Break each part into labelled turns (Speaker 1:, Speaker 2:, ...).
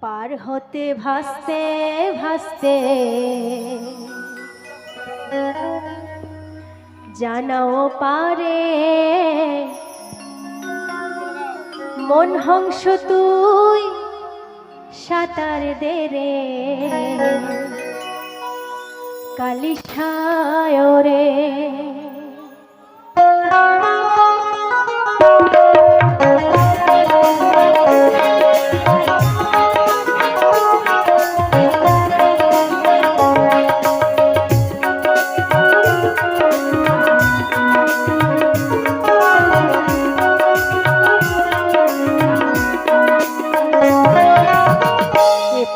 Speaker 1: পার হতে ভাসতে ভাসতে। জানাও পারে। মন হংস তুই সাঁতার দে রে। কালিশায় রে।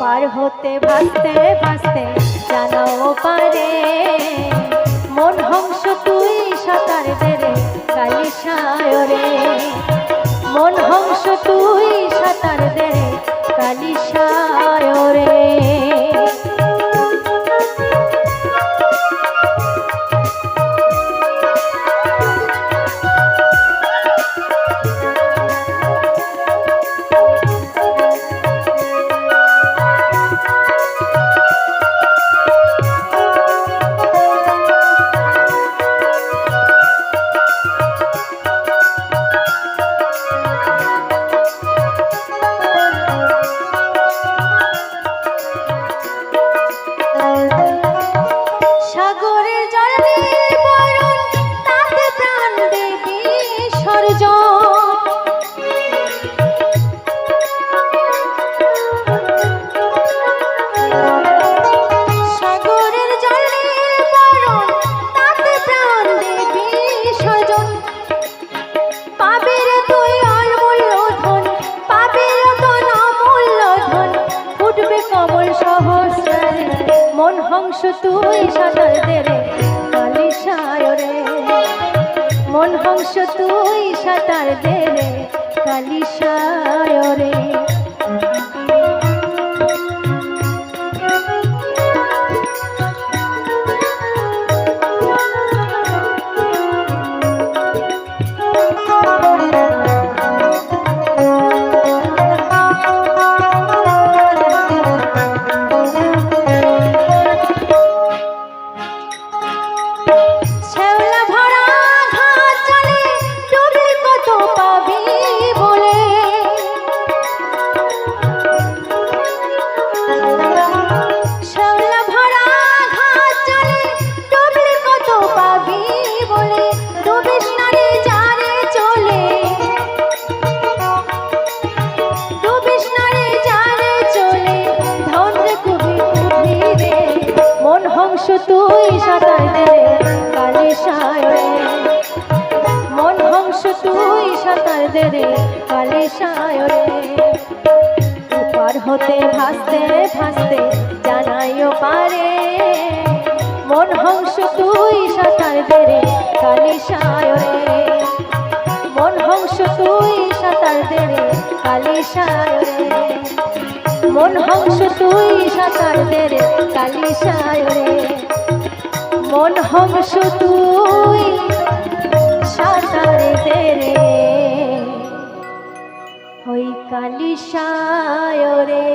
Speaker 1: পার হতে ভাসতে ভাসতে জানাও পারে। মন হংস তুই সাঁতার বেড়ে কালী সায়রে মন হংস তুই সাঁতার বেড়ে কালী কালিশায় হংস তুই সাঁতার দে রে রে। মন হংস তুই সাঁতার দে রে তুই সাঁতার দে কালে সায়রে মন হংস তুই সাঁতার দে রে কালে সায়রে পার হতে ভাসতে ভাসতে জানাইও পারে। মন হংস তুই সাঁতার দে কালে সায়রে মন হংস তুই সাঁতার দে কালে সায়রে মন হংস তুই সাঁতার দে রে কালি সায়রে মন হংস তুই সাঁতার দে হই কালি সায়রে।